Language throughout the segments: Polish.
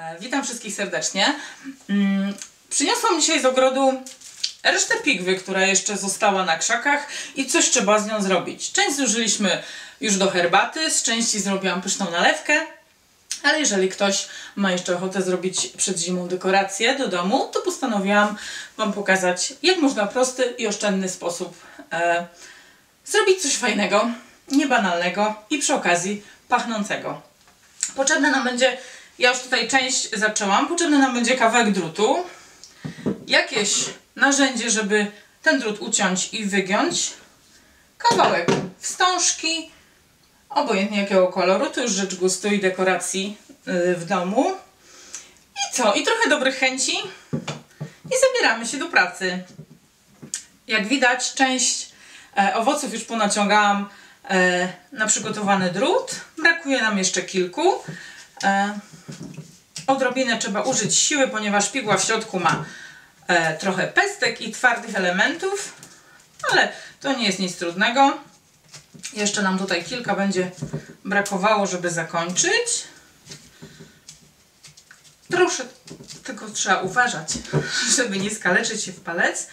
E, Witam wszystkich serdecznie. Mm, Przyniosłam dzisiaj z ogrodu resztę pigwy, która jeszcze została na krzakach i coś trzeba z nią zrobić. Część zużyliśmy już do herbaty, z części zrobiłam pyszną nalewkę, ale jeżeli ktoś ma jeszcze ochotę zrobić przed zimą dekorację do domu, to postanowiłam Wam pokazać, jak można w prosty i oszczędny sposób e, zrobić coś fajnego, niebanalnego i przy okazji pachnącego. Potrzebne nam będzie, ja już tutaj część zaczęłam, potrzebny nam będzie kawałek drutu, jakieś narzędzie, żeby ten drut uciąć i wygiąć, kawałek wstążki, obojętnie jakiego koloru, to już rzecz gustu i dekoracji yy, w domu. I co? I trochę dobrych chęci i zabieramy się do pracy. Jak widać, część e, owoców już ponaciągałam e, na przygotowany drut. Brakuje nam jeszcze kilku. E, odrobinę trzeba użyć siły, ponieważ pigła w środku ma e, trochę pestek i twardych elementów, ale to nie jest nic trudnego. Jeszcze nam tutaj kilka będzie brakowało, żeby zakończyć. Proszę, tylko trzeba uważać, żeby nie skaleczyć się w palec.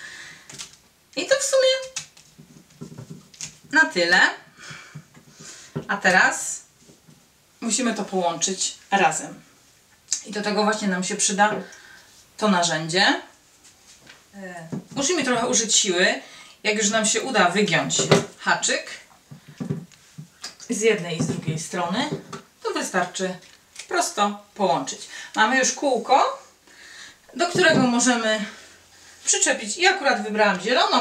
I to w sumie na tyle. A teraz musimy to połączyć razem. I do tego właśnie nam się przyda to narzędzie. E, Musimy trochę użyć siły. Jak już nam się uda wygiąć haczyk z jednej i z drugiej strony, to wystarczy prosto połączyć. Mamy już kółko, do którego możemy przyczepić. I akurat wybrałam zieloną.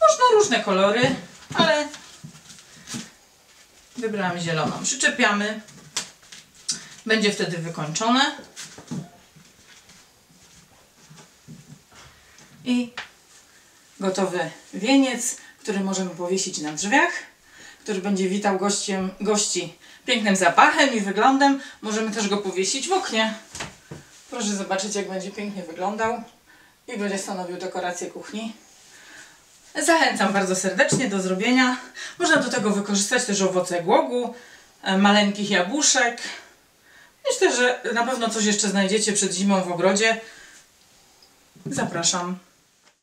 Można różne kolory, ale wybrałam zieloną. Przyczepiamy. Będzie wtedy wykończone. I gotowy wieniec, który możemy powiesić na drzwiach, który będzie witał gościem, gości pięknym zapachem i wyglądem. Możemy też go powiesić w oknie. Proszę zobaczyć, jak będzie pięknie wyglądał i będzie stanowił dekorację kuchni. Zachęcam bardzo serdecznie do zrobienia. Można do tego wykorzystać też owoce głogu, e, maleńkich jabłuszek. Myślę, że na pewno coś jeszcze znajdziecie przed zimą w ogrodzie. Zapraszam.